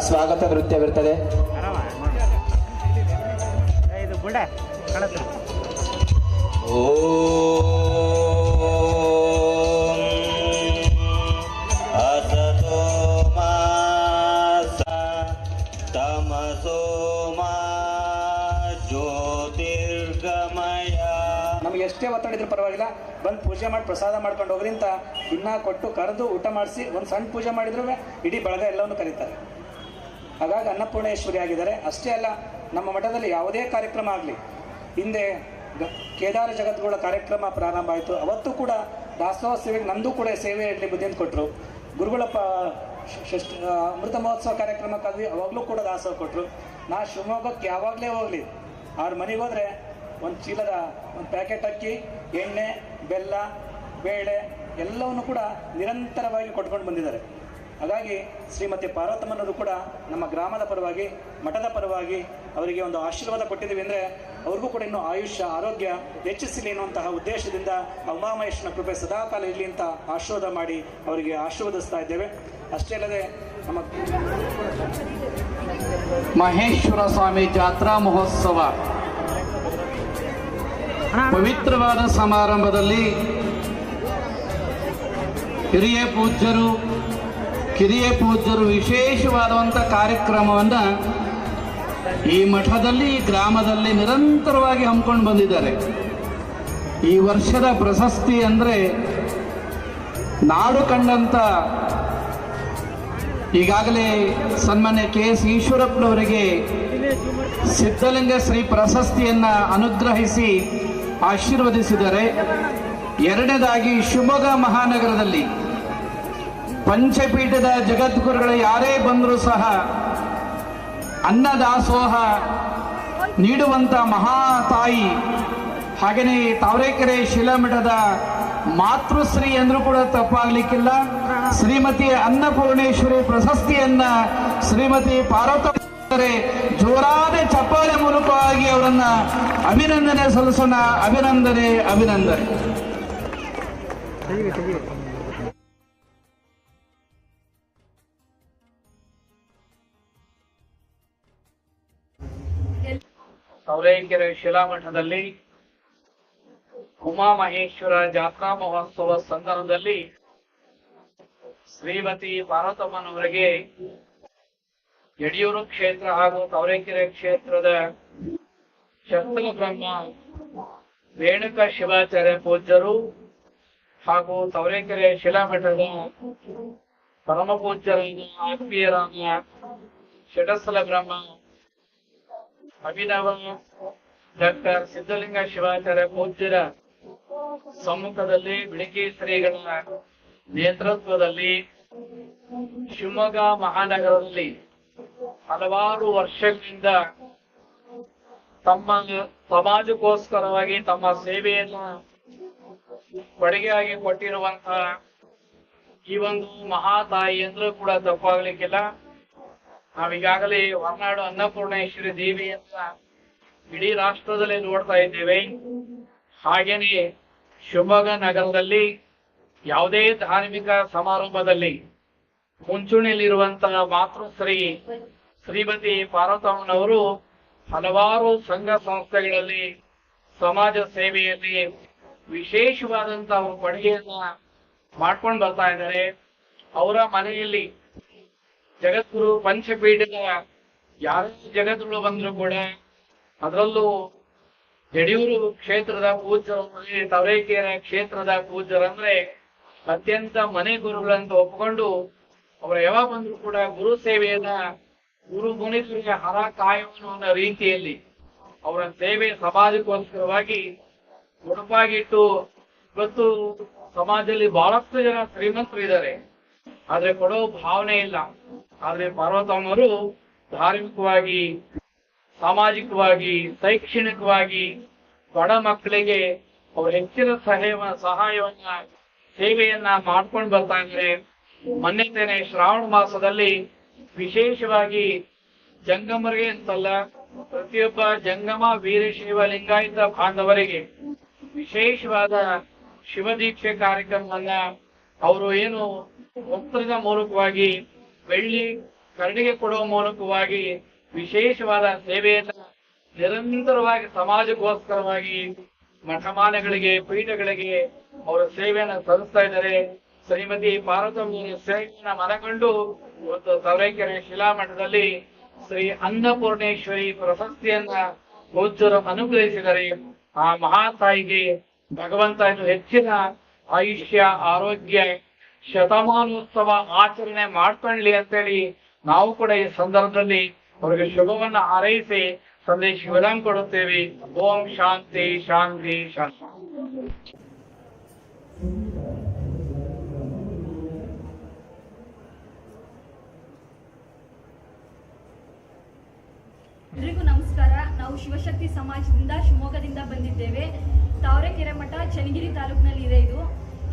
ಸ್ವಾಗತ ನೃತ್ಯವಿರ್ತದೆ ಆರಾಮ ಏ, ಇದು ಬುಡ ಕಾಣತ್ರ असतो मा तमसो ನಮಗೆ ಎಷ್ಟೇ ಒತ್ತಡ ಇದ್ರೂ ಪರವಾಗಿಲ್ಲ. ಬಂದು ಪೂಜೆ ಮಾಡಿ ಪ್ರಸಾದ ಮಾಡ್ಕೊಂಡು ಹೋಗ್ರಿಂತ ಇನ್ನ ಕೊಟ್ಟು ಕರೆದು ಊಟ ಮಾಡಿಸಿ ಒಂದು ಸಣ್ಣ ಪೂಜೆ ಮಾಡಿದ್ರು ಇಡೀ ಬಳಗ ಎಲ್ಲವನ್ನು ಕರೀತಾರೆ. ಹಾಗಾಗಿ ಅನ್ನಪೂರ್ಣೇಶ್ವರಿ ಆಗಿದ್ದಾರೆ. ಅಷ್ಟೇ ಅಲ್ಲ, ನಮ್ಮ ಮಠದಲ್ಲಿ ಯಾವುದೇ ಕಾರ್ಯಕ್ರಮ ಆಗಲಿ, ಹಿಂದೆ ಕೇದಾರ ಜಗದ್ಗುಳ ಕಾರ್ಯಕ್ರಮ ಪ್ರಾರಂಭ ಆಯಿತು. ಅವತ್ತು ಕೂಡ ದಾಸೋಹ ಸೇವೆಗೆ ನಂದು ಕೂಡ ಸೇವೆ ಇರಲಿ ಬುದ್ಧಿಂತ ಕೊಟ್ಟರು ಗುರುಗಳ ಪ ಅಮೃತ ಮಹೋತ್ಸವ ಕಾರ್ಯಕ್ರಮಕ್ಕಾಗಿ ಅವಾಗಲೂ ಕೂಡ ದಾಸೋಹ ಕೊಟ್ಟರು ನಾ ಶಿವಮೊಗ್ಗಕ್ಕೆ ಯಾವಾಗಲೇ ಹೋಗಲಿ ಅವ್ರ ಮನೆಗೆ ಹೋದರೆ ಒಂದು ಚೀಲದ ಒಂದು ಪ್ಯಾಕೆಟ್ ಅಕ್ಕಿ, ಎಣ್ಣೆ, ಬೆಲ್ಲ, ಬೇಳೆ ಎಲ್ಲವನ್ನು ಕೂಡ ನಿರಂತರವಾಗಿ ಕೊಟ್ಕೊಂಡು ಬಂದಿದ್ದಾರೆ. ಹಾಗಾಗಿ ಶ್ರೀಮತಿ ಪಾರ್ವತಮ್ಮನವರು ಕೂಡ ನಮ್ಮ ಗ್ರಾಮದ ಪರವಾಗಿ, ಮಠದ ಪರವಾಗಿ ಅವರಿಗೆ ಒಂದು ಆಶೀರ್ವಾದ ಕೊಟ್ಟಿದ್ದೀವಿ ಅಂದರೆ ಅವ್ರಿಗೂ ಕೂಡ ಇನ್ನು ಆಯುಷ್ಯ, ಆರೋಗ್ಯ ಹೆಚ್ಚಿಸಲಿ ಅನ್ನುವಂತಹ ಉದ್ದೇಶದಿಂದ ಉಮಾಮಹೇಶ್ವರನ ಕೃಪೆ ಸದಾಕಾಲ ಇರಲಿ ಅಂತ ಆಶೀರ್ವಾದ ಮಾಡಿ ಅವರಿಗೆ ಆಶೀರ್ವದಿಸ್ತಾ ಇದ್ದೇವೆ. ಅಷ್ಟೇ ಅಲ್ಲದೆ ನಮ್ಮ ಮಹೇಶ್ವರ ಸ್ವಾಮಿ ಜಾತ್ರಾ ಮಹೋತ್ಸವ. ಪವಿತ್ರವಾದ ಸಮಾರಂಭದಲ್ಲಿ ಹಿರಿಯ ಪೂಜ್ಯರು, ಕಿರಿಯ ಪೂಜ್ಯರು ವಿಶೇಷವಾದಂಥ ಕಾರ್ಯಕ್ರಮವನ್ನು ಈ ಮಠದಲ್ಲಿ ಗ್ರಾಮದಲ್ಲಿ ನಿರಂತರವಾಗಿ ಹಮ್ಮಿಕೊಂಡು ಬಂದಿದ್ದಾರೆ. ಈ ವರ್ಷದ ಪ್ರಶಸ್ತಿ ಅಂದರೆ ನಾಡು ಕಂಡಂಥ ಈಗಾಗಲೇ ಸನ್ಮಾನ್ಯ ಕೆ ಎಸ್ ಈಶ್ವರಪ್ಪನವರಿಗೆ ಸಿದ್ಧಲಿಂಗ ಶ್ರೀ ಪ್ರಶಸ್ತಿಯನ್ನು ಅನುಗ್ರಹಿಸಿ ಆಶೀರ್ವದಿಸಿದ್ದಾರೆ ಎರಡನೇದಾಗಿ ಶಿವಮೊಗ್ಗ ಮಹಾನಗರದಲ್ಲಿ ಪಂಚಪೀಠದ ಜಗದ್ಗುರುಗಳು ಯಾರೇ ಬಂದರೂ ಸಹ ಅನ್ನದಾಸೋಹ ನೀಡುವಂಥ ಮಹಾತಾಯಿ ಹಾಗೆಯೇ ತಾವರೆಕೆರೆ ಶಿಲಾಮಠದ ಮಾತೃಶ್ರೀ ಎಂದರೂ ಕೂಡ ತಪ್ಪಾಗಲಿಕ್ಕಿಲ್ಲ. ಶ್ರೀಮತಿ ಅನ್ನಪೂರ್ಣೇಶ್ವರಿ ಪ್ರಶಸ್ತಿಯನ್ನ ಶ್ರೀಮತಿ ಪಾರ್ವತಿ ಜೋರಾದ ಚಪ್ಪಾಳೆ ಮೂಲಕವಾಗಿ ಅವರನ್ನ ಅಭಿನಂದನೆ ಸಲ್ಲಿಸೋಣ. ಅಭಿನಂದನೆ ಅಭಿನಂದನೆ. ಸೌರೈಕೆರೆ ಶಿಲಾಮಠದಲ್ಲಿ ಉಮಾಮಹೇಶ್ವರ ಜಾತ್ರಾ ಮಹೋತ್ಸವ ಸಂದರ್ಭದಲ್ಲಿ ಶ್ರೀಮತಿ ಪಾರ್ವತಮ್ಮನವರಿಗೆ ಯಡಿಯೂರು ಕ್ಷೇತ್ರ ಹಾಗೂ ತವರೆಕೆರೆ ಕ್ಷೇತ್ರದ ಶಕ್ತಲ ಬ್ರಹ್ಮ, ರೇಣುಕ ಶಿವಾಚಾರ್ಯ ಪೂಜ್ಯರು ಹಾಗೂ ತವರೆಕೆರೆ ಶಿಲಾಮಠದ ಪರಮ ಪೂಜ್ಯರಾದ ಆತ್ಮೀಯರಾದ ಷಟಸ್ಥಲ ಬ್ರಹ್ಮ, ಅಭಿನವ ಡಾಕ್ಟರ್ ಸಿದ್ಧಲಿಂಗ ಶಿವಾಚಾರ್ಯ ಪೂಜ್ಯರ ಸಮ್ಮುಖದಲ್ಲಿ ಬಿಳಿಕೆ ಶ್ರೀಗಳ ನೇತೃತ್ವದಲ್ಲಿ ಶಿವಮೊಗ್ಗ ಮಹಾನಗರದಲ್ಲಿ ಹಲವಾರು ವರ್ಷಗಳಿಂದ ತಮ್ಮ ಸಮಾಜಕ್ಕೋಸ್ಕರವಾಗಿ ತಮ್ಮ ಸೇವೆಯನ್ನು ಕೊಡುಗೆಯಾಗಿ ಕೊಟ್ಟಿರುವಂತಹ ಈ ಒಂದು ಮಹಾತಾಯಿ ಅಂದ್ರೂ ಕೂಡ ತಪ್ಪಾಗ್ಲಿಕ್ಕಿಲ್ಲ ನಾವೀಗಾಗಲೇ ಹೊರನಾಡು ಅನ್ನಪೂರ್ಣೇಶ್ವರಿ ದೇವಿಯನ್ನ ಇಡೀ ರಾಷ್ಟ್ರದಲ್ಲಿ ನೋಡ್ತಾ ಇದ್ದೇವೆ. ಹಾಗೇನೇ ಶಿವಮೊಗ್ಗ ನಗರದಲ್ಲಿ ಯಾವುದೇ ಧಾರ್ಮಿಕ ಸಮಾರಂಭದಲ್ಲಿ ಮುಂಚೂಣಿಯಲ್ಲಿರುವಂತಹ ಮಾತೃಶ್ರೀ ಶ್ರೀಮತಿ ಪಾರ್ವತಮ್ಮನವರು ಹಲವಾರು ಸಂಘ ಸಂಸ್ಥೆಗಳಲ್ಲಿ, ಸಮಾಜ ಸೇವೆಯಲ್ಲಿ ವಿಶೇಷವಾದಂತಹ ಕೊಡುಗೆಯನ್ನ ಮಾಡ್ಕೊಂಡು ಬರ್ತಾ ಇದ್ದಾರೆ. ಅವರ ಮನೆಯಲ್ಲಿ ಜಗದ್ಗುರು ಪಂಚಪೀಠದ ಯಾರೇ ಜಗದ್ಗುರು ಬಂದ್ರು ಕೂಡ ಅದರಲ್ಲೂ ಯಡಿಯೂರು ಕ್ಷೇತ್ರದ ಪೂಜ್ಯರು ತವರೇಕೆರೆ ಕ್ಷೇತ್ರದ ಪೂಜ್ಯರಂದ್ರೆ ಅತ್ಯಂತ ಮನೆ ಗುರುಗಳಂತ ಒಪ್ಪಿಕೊಂಡು ಅವರ ಯಾವಾಗ ಬಂದ್ರು ಕೂಡ ಗುರು ಸೇವೆಯನ್ನ ಗುರು ಮುನಿಸರಿಗೆ ಹರ ಕಾಯುವನು ಅನ್ನೋ ರೀತಿಯಲ್ಲಿ ಅವರ ಸೇವೆ ಸಮಾಜಕ್ಕೋಸ್ಕರವಾಗಿ ಉಡುಪಾಗಿಟ್ಟು ಇವತ್ತು ಸಮಾಜದಲ್ಲಿ ಬಹಳಷ್ಟು ಜನ ಶ್ರೀಮಂತರು ಇದ್ದಾರೆ. ಆದ್ರೆ ಕೊಡೋ ಭಾವನೆ ಇಲ್ಲ. ಆದ್ರೆ ಪಾರ್ವತಮ್ಮರು ಧಾರ್ಮಿಕವಾಗಿ, ಸಾಮಾಜಿಕವಾಗಿ, ಶೈಕ್ಷಣಿಕವಾಗಿ ಬಡ ಮಕ್ಕಳಿಗೆ ಅವ್ರ ಹೆಚ್ಚಿನ ಸಹಾಯ ಸಹಾಯವನ್ನ, ಸೇವೆಯನ್ನ ಮಾಡ್ಕೊಂಡು ಬರ್ತಾ ಇದ್ದಾರೆ. ಮೊನ್ನೆ ಶ್ರಾವಣ ಮಾಸದಲ್ಲಿ ವಿಶೇಷವಾಗಿ ಜಂಗಮರಿಗೆ ಅಂತಲ್ಲ, ಪ್ರತಿಯೊಬ್ಬ ಜಂಗಮ ವೀರಶೈವ ಲಿಂಗಾಯತ ಬಾಂಧವರಿಗೆ ವಿಶೇಷವಾದ ಶಿವದೀಕ್ಷೆ ಕಾರ್ಯಕ್ರಮವನ್ನ ಅವರು ಏನು ವಸ್ತ್ರದ ಮೂಲಕವಾಗಿ ಬೆಳ್ಳಿ ಕರುಣಿಗೆ ಕೊಡುವ ಮೂಲಕವಾಗಿ ವಿಶೇಷವಾದ ಸೇವೆಯನ್ನ ನಿರಂತರವಾಗಿ ಸಮಾಜಕ್ಕೋಸ್ಕರವಾಗಿ ಮಠಮಾನಗಳಿಗೆ ಪೀಠಗಳಿಗೆ ಅವರ ಸೇವೆಯನ್ನು ಸಲ್ಲಿಸ್ತಾ ಇದ್ದಾರೆ. ಶ್ರೀಮತಿ ಪಾರ್ವತಮ್ಮ ಸೇವೆಯನ್ನ ಮನಗಂಡು ಇವತ್ತು ತವರೇಕೆರೆ ಶಿಲಾಮಠದಲ್ಲಿ ಶ್ರೀ ಅನ್ನಪೂರ್ಣೇಶ್ವರಿ ಪ್ರಶಸ್ತಿಯನ್ನ ಪೂಜ್ಯರು ಅನುಗ್ರಹಿಸಿದರೆ ಆ ಮಹಾತಾಯಿಗೆ ಭಗವಂತ ಹೆಚ್ಚಿನ ಆಯುಷ್ಯ, ಆರೋಗ್ಯ, ಶತಮಾನೋತ್ಸವ ಆಚರಣೆ ಮಾಡ್ಕೊಳ್ಳಿ ಅಂತೇಳಿ ನಾವು ಕೂಡ ಈ ಸಂದರ್ಭದಲ್ಲಿ ಅವರಿಗೆ ಶುಭವನ್ನ ಹಾರೈಸಿ ಸಂದೇಶ ವಿರಾಮ ಕೊಡುತ್ತೇವೆ. ಓಂ ಶಾಂತಿ ಶಾಂತಿ ಶಾಂತಿ. ಎಲ್ರಿಗೂ ನಮಸ್ಕಾರ. ನಾವು ಶಿವಶಕ್ತಿ ಸಮಾಜದಿಂದ ಶಿವಮೊಗ್ಗದಿಂದ ಬಂದಿದ್ದೇವೆ. ತಾವರೆಕೆರೆ ಮಠ ಚನ್ನಗಿರಿ ತಾಲೂಕಿನಲ್ಲಿ ಇದೆ ಇದು.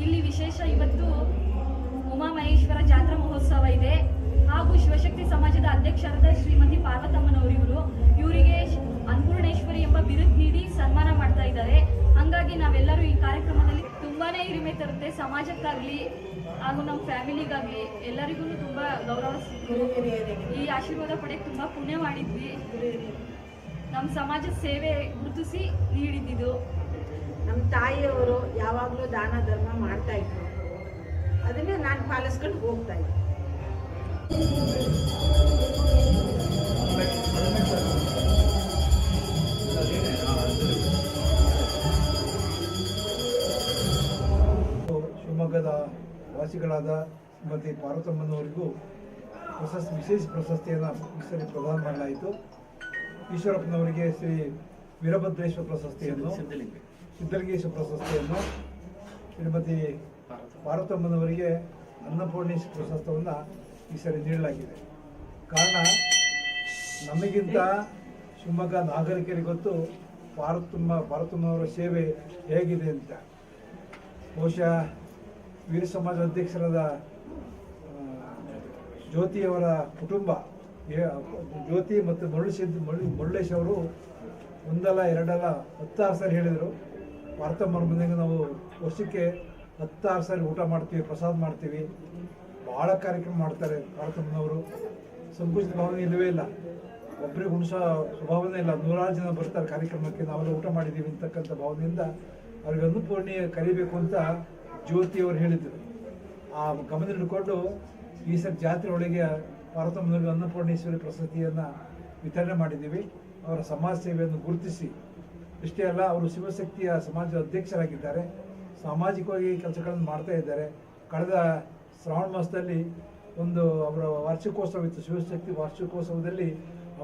ಇಲ್ಲಿ ವಿಶೇಷ ಇವತ್ತು ಉಮಾಮಹೇಶ್ವರ ಜಾತ್ರಾ ಮಹೋತ್ಸವ ಇದೆ. ಹಾಗೂ ಶಿವಶಕ್ತಿ ಸಮಾಜದ ಅಧ್ಯಕ್ಷರಾದ ಶ್ರೀಮತಿ ಪಾರ್ವತಮ್ಮನವರು ಇವರು ಇವರಿಗೆ ಅನ್ನಪೂರ್ಣೇಶ್ವರಿ ಎಂಬ ಬಿರುದು ನೀಡಿ ಸನ್ಮಾನ ಮಾಡ್ತಾ ಇದ್ದಾರೆ. ಹಂಗಾಗಿ ನಾವೆಲ್ಲರೂ ಈ ಕಾರ್ಯಕ್ರಮದಲ್ಲಿ ತುಂಬಾನೇ ಹಿರಿಮೆ ತರುತ್ತೆ. ಸಮಾಜಕ್ಕಾಗಲಿ ಹಾಗೂ ನಮ್ಮ ಫ್ಯಾಮಿಲಿಗಾಗಲಿ ಎಲ್ಲರಿಗೂ ತುಂಬಾ ಗೌರವ ಸಿಕ್ಕಿದೆ. ಈ ಆಶೀರ್ವಾದ ಪಡೆಯಕ್ಕೆ ತುಂಬಾ ಪುಣ್ಯ ಮಾಡಿದ್ವಿ. ನಮ್ಮ ಸಮಾಜ ಸೇವೆ ಗುರುತಿಸಿ ನೀಡಿದ್ದು ನಮ್ಮ ತಾಯಿಯವರು ಯಾವಾಗಲೂ ದಾನ, ಧರ್ಮ ಮಾಡ್ತಾ ಇದ್ರು. ಅದನ್ನೇ ನಾನು ಪಾಲಿಸ್ಕೊಂಡು ಹೋಗ್ತಾ ಇದ್ದೆ. ವಾಸಿಗಳಾದ ಶ್ರೀಮತಿ ಪಾರ್ವತಮ್ಮನವರಿಗೂ ಪ್ರಶಸ್ತಿ ವಿಶೇಷ ಪ್ರಶಸ್ತಿಯನ್ನು ಈ ಸರಿ ಪ್ರದಾನ ಮಾಡಲಾಯಿತು. ಈಶ್ವರಪ್ಪನವರಿಗೆ ಶ್ರೀ ವೀರಭದ್ರೇಶ್ವರ ಪ್ರಶಸ್ತಿಯನ್ನು ಸಿದ್ಧಲಿಂಗೇಶ್ವರ ಪ್ರಶಸ್ತಿಯನ್ನು ಶ್ರೀಮತಿ ಪಾರ್ವತಮ್ಮನವರಿಗೆ ಅನ್ನಪೂರ್ಣೇಶ್ವರ ಪ್ರಶಸ್ತವನ್ನು ಈ ಸರಿ ನೀಡಲಾಗಿದೆ. ಕಾರಣ ನಮಗಿಂತ ಶಿವಮೊಗ್ಗ ನಾಗರಿಕರಿಗೆ ಗೊತ್ತು ಪಾರ್ವತಮ್ಮ ಪಾರ್ವತಮ್ಮನವರ ಸೇವೆ ಹೇಗಿದೆ ಅಂತ. ಬಹುಶಃ ವೀರ ಸಮಾಜ ಅಧ್ಯಕ್ಷರಾದ ಜ್ಯೋತಿಯವರ ಕುಟುಂಬ ಜ್ಯೋತಿ ಮತ್ತು ಮುರಳೀಶ್ ಮರುಳೇಶ್ ಅವರು ಒಂದಲ್ಲ, ಎರಡಲ್ಲ ಹತ್ತಾರು ಸಾರಿ ಹೇಳಿದರು. ಪಾರ್ಥಮ್ಮನ ಮನೆಗೆ ನಾವು ವರ್ಷಕ್ಕೆ ಹತ್ತಾರು ಸಾರಿ ಊಟ ಮಾಡ್ತೀವಿ, ಪ್ರಸಾದ ಮಾಡ್ತೀವಿ. ಭಾಳ ಕಾರ್ಯಕ್ರಮ ಮಾಡ್ತಾರೆ ವಾರ್ತಮ್ಮನವರು ಸಂಕುಚಿತ ಭಾವನೆ ಇಲ್ಲವೇ ಇಲ್ಲ. ಒಬ್ಬರಿಗೆ ಹುಣಸ ಸ್ವಭಾವನೆ ಇಲ್ಲ. ನೂರಾರು ಜನ ಬರ್ತಾರೆ ಕಾರ್ಯಕ್ರಮಕ್ಕೆ. ನಾವೆಲ್ಲ ಊಟ ಮಾಡಿದ್ದೀವಿ ಅಂತಕ್ಕಂಥ ಭಾವನೆಯಿಂದ ಅವ್ರಿಗೆ ಅನ್ನಪೂರ್ಣಿ ಕರಿಬೇಕು ಅಂತ ಜ್ಯೋತಿಯವರು ಹೇಳಿದರು. ಆ ಗಮನ ಹಿಡ್ಕೊಂಡು ಈ ಸರ್ ಜಾತ್ರೆ ಒಳಗೆ ಪಾರ್ವತಮ್ಮನವರಿಗೆ ಅನ್ನಪೂರ್ಣೇಶ್ವರಿ ಪ್ರಶಸ್ತಿಯನ್ನು ವಿತರಣೆ ಮಾಡಿದ್ದೀವಿ. ಅವರ ಸಮಾಜ ಸೇವೆಯನ್ನು ಗುರುತಿಸಿ, ಇಷ್ಟೇ ಅಲ್ಲ, ಅವರು ಶಿವಶಕ್ತಿಯ ಸಮಾಜದ ಅಧ್ಯಕ್ಷರಾಗಿದ್ದಾರೆ. ಸಾಮಾಜಿಕವಾಗಿ ಕೆಲಸಗಳನ್ನು ಮಾಡ್ತಾ ಇದ್ದಾರೆ. ಕಳೆದ ಶ್ರಾವಣ ಮಾಸದಲ್ಲಿ ಒಂದು ಅವರ ವಾರ್ಷಿಕೋತ್ಸವ ಇತ್ತು. ಶಿವಶಕ್ತಿ ವಾರ್ಷಿಕೋತ್ಸವದಲ್ಲಿ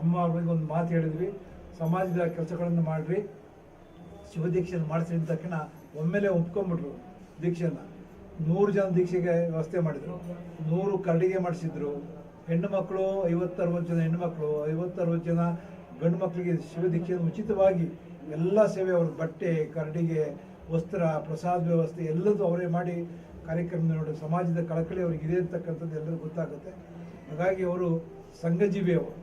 ಅಮ್ಮ ಅವರಿಗೆ ಒಂದು ಮಾತು ಹೇಳಿದ್ವಿ. ಸಮಾಜದ ಕೆಲಸಗಳನ್ನು ಮಾಡಿರಿ ಶಿವದೀಕ್ಷೆಯನ್ನು ಮಾಡಿಸಿದ ತಕ್ಷಣ ಒಮ್ಮೆಲೆ ಒಪ್ಕೊಂಡ್ಬಿಟ್ರು. ದೀಕ್ಷೆಯನ್ನು ನೂರು ಜನ ದೀಕ್ಷೆಗೆ ವ್ಯವಸ್ಥೆ ಮಾಡಿದ್ರು. ನೂರು ಕರಡಿಗೆ ಮಾಡಿಸಿದ್ರು. ಹೆಣ್ಣು ಮಕ್ಕಳು ಐವತ್ತರವತ್ತು ಜನ, ಹೆಣ್ಣು ಮಕ್ಕಳು ಐವತ್ತರವತ್ತು ಜನ, ಗಂಡು ಮಕ್ಕಳಿಗೆ ಶಿವ ದೀಕ್ಷೆಯನ್ನು ಉಚಿತವಾಗಿ ಎಲ್ಲ ಸೇವೆ ಅವರು, ಬಟ್ಟೆ, ಕರಡಿಗೆ, ವಸ್ತ್ರ, ಪ್ರಸಾದ ವ್ಯವಸ್ಥೆ ಎಲ್ಲದೂ ಅವರೇ ಮಾಡಿ ಕಾರ್ಯಕ್ರಮ ನೋಡಿ ಸಮಾಜದ ಕಳಕಳಿ ಅವ್ರಿಗೆ ಇದೆ ಅಂತಕ್ಕಂಥದ್ದು ಎಲ್ಲರಿಗೂ ಗೊತ್ತಾಗುತ್ತೆ. ಹಾಗಾಗಿ ಅವರು ಸಂಘಜೀವಿ ಅವರು.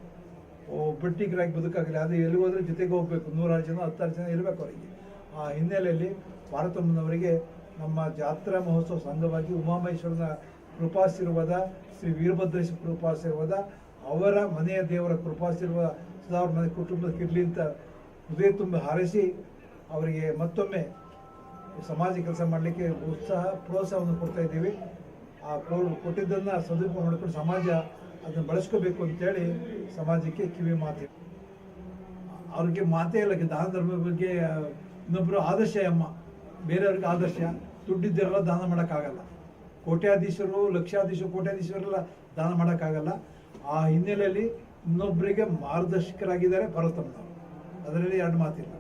ಒಬ್ಬಟ್ಟಿಗರಾಗಿ ಬದುಕಾಗಲಿ ಅದು ಎಲ್ಲಿ ಹೋದ್ರೆ ಜೊತೆಗೆ ಹೋಗ್ಬೇಕು. ನೂರಾರು ಜನ, ಹತ್ತಾರು ಜನ ಇರಬೇಕು ಅವರಿಗೆ. ಆ ಹಿನ್ನೆಲೆಯಲ್ಲಿ ಪಾರ್ವತಮ್ಮನವರಿಗೆ ನಮ್ಮ ಜಾತ್ರಾ ಮಹೋತ್ಸವ ಸಂಘವಾಗಿ ಉಮಾಮಹೇಶ್ವರನ ಕೃಪಾಶೀರ್ವಾದ, ಶ್ರೀ ವೀರಭದ್ರೇಶ್ವರ ಕೃಪಾಶೀರ್ವಾದ, ಅವರ ಮನೆಯ ದೇವರ ಕೃಪಾಶೀರ್ವಾದ ಸದಾ ಅವ್ರ ಮನೆ ಕುಟುಂಬಕ್ಕೆ ಇರಲಿ ಅಂತ ಹೃದಯ ತುಂಬ ಹಾರೈಸಿ ಅವರಿಗೆ ಮತ್ತೊಮ್ಮೆ ಸಮಾಜ ಕೆಲಸ ಮಾಡಲಿಕ್ಕೆ ಉತ್ಸಾಹ, ಪ್ರೋತ್ಸಾಹವನ್ನು ಕೊಡ್ತಾ ಇದ್ದೀವಿ. ಆ ಕೊಟ್ಟಿದ್ದನ್ನು ಸದುಪಯೋಗ ಮಾಡಿಕೊಂಡು ಸಮಾಜ ಅದನ್ನು ಬಳಸ್ಕೋಬೇಕು ಅಂತೇಳಿ ಸಮಾಜಕ್ಕೆ ಕಿವಿ ಮಾತೆ ಅವ್ರಿಗೆ ಮಾತೇ ಇಲ್ಲ, ದಾನ ಧರ್ಮದ ಬಗ್ಗೆ ಇನ್ನೊಬ್ಬರು ಆದರ್ಶ ಅಮ್ಮ, ಬೇರೆಯವ್ರಿಗೆ ಆದರ್ಶ. ದುಡ್ಡಿದ್ದೆಲ್ಲ ದಾನ ಮಾಡೋಕ್ಕಾಗಲ್ಲ. ಕೋಟ್ಯಾಧೀಶರು ಲಕ್ಷಾಧೀಶರು ಕೋಟ್ಯಾಧೀಶರೆಲ್ಲ ದಾನ ಮಾಡೋಕ್ಕಾಗಲ್ಲ. ಆ ಹಿನ್ನೆಲೆಯಲ್ಲಿ ಇನ್ನೊಬ್ಬರಿಗೆ ಮಾರ್ಗದರ್ಶಕರಾಗಿದ್ದಾರೆ ಭರತಮ್ಮನವರು. ಅದರಲ್ಲಿ ಎರಡು ಮಾತಿಲ್ಲ?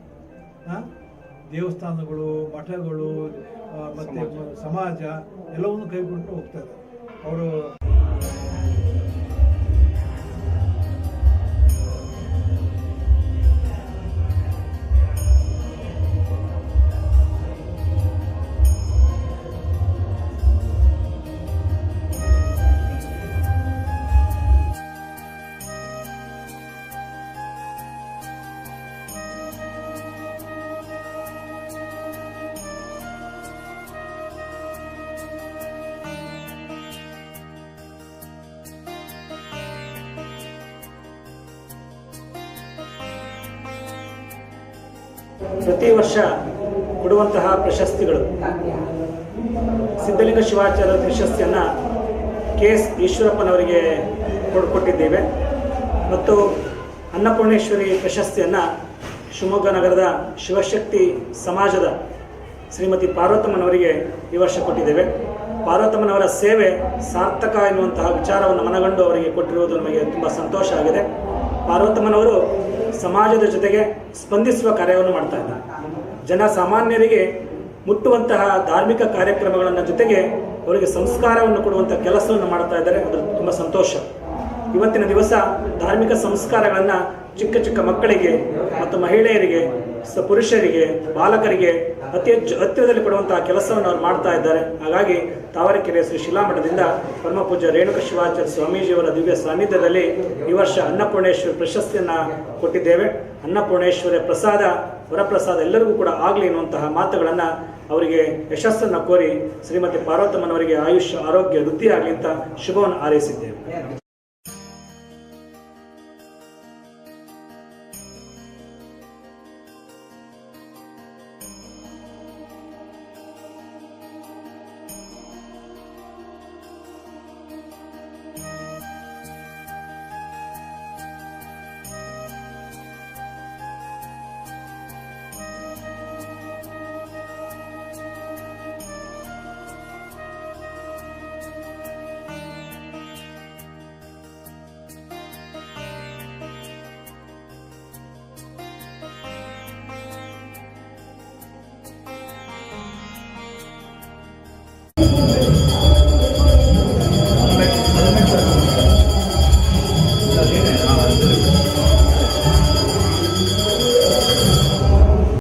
ದೇವಸ್ಥಾನಗಳು ಮಠಗಳು ಮತ್ತು ಮತ್ತೆ ಸಮಾಜ. ಎಲ್ಲವನ್ನು ಕೈಗೊಂಡು ಹೋಗ್ತಾ ಇದ್ದಾರೆ. ಅವರು ಪ್ರತಿ ವರ್ಷ ಕೊಡುವಂತಹ ಪ್ರಶಸ್ತಿಗಳು. ಸಿದ್ಧಲಿಂಗ ಶಿವಾಚಾರ್ಯ ಪ್ರಶಸ್ತಿಯನ್ನು ಕೆ ಎಸ್ ಈಶ್ವರಪ್ಪನವರಿಗೆ ಕೊಟ್ಟಿದ್ದೇವೆ. ಮತ್ತು ಅನ್ನಪೂರ್ಣೇಶ್ವರಿ ಪ್ರಶಸ್ತಿಯನ್ನು ಶಿವಮೊಗ್ಗ ನಗರದ ಶಿವಶಕ್ತಿ ಸಮಾಜದ ಶ್ರೀಮತಿ ಪಾರ್ವತಮ್ಮನವರಿಗೆ ಈ ವರ್ಷ ಕೊಟ್ಟಿದ್ದೇವೆ. ಪಾರ್ವತಮ್ಮನವರ ಸೇವೆ ಸಾರ್ಥಕ ಎನ್ನುವಂತಹ ವಿಚಾರವನ್ನು ಮನಗಂಡು ಅವರಿಗೆ ಕೊಟ್ಟಿರುವುದು ನಮಗೆ ತುಂಬ ಸಂತೋಷ ಆಗಿದೆ. ಪಾರ್ವತಮ್ಮನವರು ಸಮಾಜದ ಜೊತೆಗೆ ಸ್ಪಂದಿಸುವ ಕಾರ್ಯವನ್ನು ಮಾಡ್ತಾ ಇದ್ದಾರೆ ಜನ ಸಾಮಾನ್ಯರಿಗೆ ಮುಟ್ಟುವಂತಹ ಧಾರ್ಮಿಕ ಕಾರ್ಯಕ್ರಮಗಳನ್ನು ಜೊತೆಗೆ ಅವರಿಗೆ ಸಂಸ್ಕಾರವನ್ನು ಕೊಡುವಂಥ ಕೆಲಸವನ್ನು ಮಾಡ್ತಾ ಇದ್ದಾರೆ. ಅದರ ತುಂಬ ಸಂತೋಷ. ಇವತ್ತಿನ ದಿವಸ ಧಾರ್ಮಿಕ ಸಂಸ್ಕಾರಗಳನ್ನು ಚಿಕ್ಕ ಚಿಕ್ಕ ಮಕ್ಕಳಿಗೆ ಮತ್ತು ಮಹಿಳೆಯರಿಗೆ ಪುರುಷರಿಗೆ, ಬಾಲಕರಿಗೆ ಅತಿ ಹೆಚ್ಚು ಹತ್ತಿರದಲ್ಲಿ ಕೊಡುವಂತಹ ಕೆಲಸವನ್ನು ಅವರು ಮಾಡ್ತಾ ಇದ್ದಾರೆ. ಹಾಗಾಗಿ ತಾವರೆಕೆರೆ ಶ್ರೀ ಶಿಲಾಮಠದಿಂದ ಪರಮ ಪೂಜ್ಯ ರೇಣುಕ ಶಿವಾಚಾರ್ಯ ಸ್ವಾಮೀಜಿಯವರ ದಿವ್ಯ ಸಾನ್ನಿಧ್ಯದಲ್ಲಿ ಈ ವರ್ಷ ಅನ್ನಪೂರ್ಣೇಶ್ವರಿ ಪ್ರಶಸ್ತಿಯನ್ನು ಕೊಟ್ಟಿದ್ದೇವೆ. ಅನ್ನಪೂರ್ಣೇಶ್ವರಿ ಪ್ರಸಾದ, ವರಪ್ರಸಾದ ಎಲ್ಲರಿಗೂ ಕೂಡ ಆಗಲಿ ಎನ್ನುವಂತಹ ಮಾತುಗಳನ್ನು ಅವರಿಗೆ ಯಶಸ್ಸನ್ನು ಕೋರಿ ಶ್ರೀಮತಿ ಪಾರ್ವತಮ್ಮನವರಿಗೆ ಆಯುಷ್ಯ, ಆರೋಗ್ಯ ವೃದ್ಧಿಯಾಗಲಿ ಅಂತ ಶುಭವನ್ನು ಹಾರೈಸಿದ್ದೇವೆ.